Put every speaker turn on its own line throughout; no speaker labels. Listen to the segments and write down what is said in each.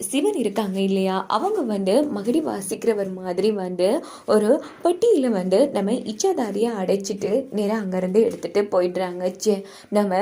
சிவன் இருக்காங்க இல்லையா? அவங்க வந்து மகடி வாசிக்கிறவர் மாதிரி வந்து ஒரு பெட்டியில் வந்து நம்ம இச்சாதாரியை அடைச்சிட்டு நேராக அங்கேருந்து எடுத்துகிட்டு போயிடுறாங்க. சே நம்ம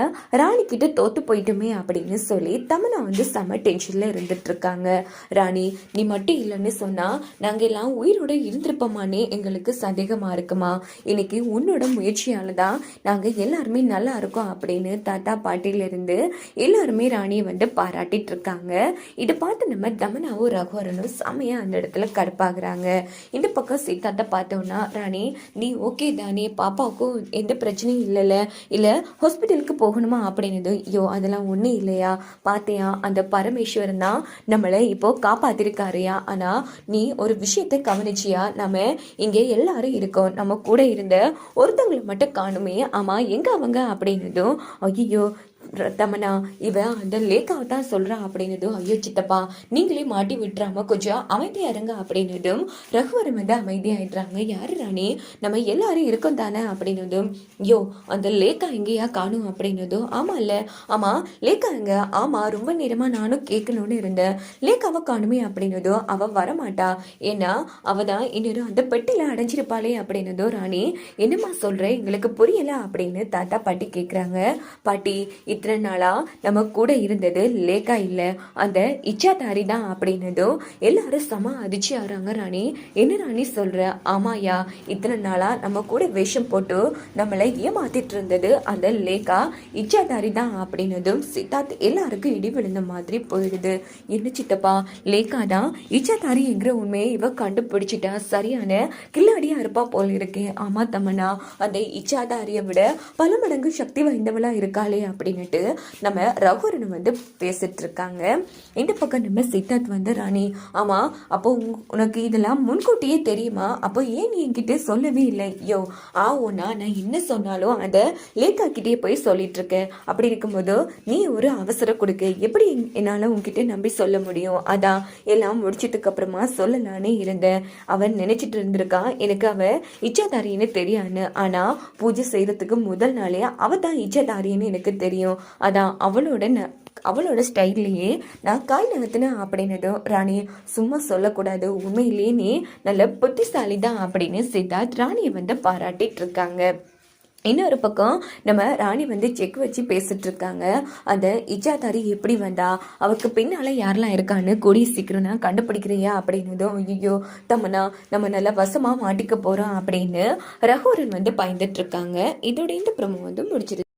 ராணிக்கிட்ட தோற்று போயிட்டோமே அப்படின்னு சொல்லி தமனா வந்து செம டென்ஷனில் இருந்துட்டுருக்காங்க. ராணி நீ மட்டும் இல்லைன்னு சொன்னால் நாங்கள் எல்லாம் உயிரோட இருந்திருப்போமானே? எங்களுக்கு சந்தேகமாக இருக்குமா? இன்னைக்கு உன்னோட முயற்சியால் தான் நாங்கள் எல்லாருமே நல்லா இருக்கோம் அப்படின்னு தாத்தா பாட்டியிலிருந்து எல்லாருமே ராணியை வந்து பாராட்டிட்டு இருக்காங்க இதை பார்த்து நம்ம தமனாவும் ரகுவரனும் செமையாக அந்த இடத்துல கடுப்பாகிறாங்க இந்த பக்கம் சீதாட்ட பார்த்தோன்னா ராணி நீ ஓகே தானே பாப்பாவுக்கும் எந்த பிரச்சனையும் இல்லைல்ல. இல்லை ஹாஸ்பிட்டலுக்கு போகணுமா? அப்படின்னது ஐயோ அதெல்லாம் ஒன்றும் இல்லையா. பார்த்தியா அந்த பரமேஸ்வரன் தான் நம்மளை இப்போ காப்பாற்றிருக்காருயா ஆனால் நீ ஒரு விஷயத்தை கவனிச்சியா? நம்ம இங்கே எல்லாரும் இருக்கோம். நம்ம கூட இருந்த ஒருத்தவங்களை மட்டும் காணுமே. ஆமாம் எங்கே அவங்க? அப்படின்னதும் ஐயோ தமனா இவன் அந்த லேக்காவை தான் சொல்றா அப்படின்னதும் ஐயோ சித்தப்பா நீங்களே மாட்டி விட்டுறாம கொஞ்சம் அமைதியா இருங்க அப்படின்னதும் ரகுவரம் வந்து அமைதியாயிடுறாங்க. யாரு ராணி? நம்ம எல்லாரும் இருக்கோம் தானே அப்படின்னதும் யோ அந்த லேக்கா எங்கேயா காணும் அப்படின்னதும் ஆமா இல்ல ஆமா லேக்கா எங்க? ஆமா ரொம்ப நேரமா நானும் கேட்கணும்னு இருந்தேன். லேக்காவை காணுமே அப்படின்னதும் அவன் வரமாட்டா. ஏன்னா அவ தான் இன்னொரு அந்த பெட்டில அடைஞ்சிருப்பாளே அப்படின்னதும் ராணி என்னம்மா சொல்ற? எங்களுக்கு புரியல அப்படின்னு தாத்தா பாட்டி கேட்குறாங்க பாட்டி இத்தனை நாளாக நம்ம கூட இருந்தது லேக்கா இல்லை. அந்த இச்சாதாரி தான் அப்படின்னதும் எல்லாரும் சம அதிர்ச்சி ஆகிறாங்க ராணி. என்ன ராணி சொல்கிற ஆமாயா இத்தனை நாளாக நம்ம கூட வேஷம் போட்டு நம்மளை ஏமாத்திட்டு இருந்தது அந்த லேக்கா. இச்சாதாரி தான் அப்படின்னதும் சித்தார்த் எல்லாருக்கும் இடி விழுந்த மாதிரி போயிடுது. என்ன சித்தப்பா லேக்கா தான்? இச்சாதாரி என்கிற உண்மையை இவ கண்டுபிடிச்சிட்டா சரியான கில்லாடியா இருப்பா போல இருக்கே. ஆமா தமனா அந்த இச்சாதாரியை விட பல மடங்கு சக்தி வாய்ந்தவளா இருக்காளே அப்படின்னு சொல்லிட்டு நம்ம ரகுரன் வந்து பேசிட்டு இருக்காங்க இந்த பக்கம் நம்ம சித்தார்த் வந்து ராணி ஆமா அப்போ உனக்கு இதெல்லாம் முன்கூட்டியே தெரியுமா? அப்போ ஏன் நீ என்கிட்ட சொல்லவே இல்லை? யோ ஆ ஓனா நான் என்ன சொன்னாலும் அதை லேக்கா கிட்டே போய் சொல்லிட்டு இருக்கேன் அப்படி இருக்கும்போது நீ ஒரு அவசரம் கொடுக்க. எப்படி என்னால் உன்கிட்ட நம்பி சொல்ல முடியும்? அதான் எல்லாம் முடிச்சதுக்கு அப்புறமா சொல்லலானே இருந்தேன். அவன் நினைச்சிட்டு இருந்திருக்கான் எனக்கு அவ இச்சாதாரின்னு தெரியான்னு. ஆனா பூஜை செய்யறதுக்கு முதல் நாளே அவ தான் இச்சாதாரின்னு எனக்கு தெரியும். அதான் அவளோட அவளோட ஸ்டைல்லையே நான் காய் நகர்த்தினேன் அப்படின்னதும் ராணி சும்மா சொல்லக்கூடாது உண்மையிலேயே நீ நல்ல புத்திசாலி தான் அப்படின்னு சித்தார்த் ராணியை வந்து பாராட்டிட்டு இருக்காங்க. இன்னொரு பக்கம் நம்ம ராணி வந்து செக் வச்சு பேசிட்டு இருக்காங்க. அந்த இஜாதாரி எப்படி வந்தா? அவருக்கு பின்னால யாரெல்லாம் இருக்கான்னு கூடிய சீக்கிரம் நான் கண்டுபிடிக்கிறியா அப்படின்னதும் ஐயோ தம்மனா நம்ம நல்லா வசமா மாட்டிக்க போறோம் அப்படின்னு ரகுரன் வந்து பயந்துட்டு இருக்காங்க. இதோட இந்த ப்ரமோ வந்து முடிச்சிருக்கு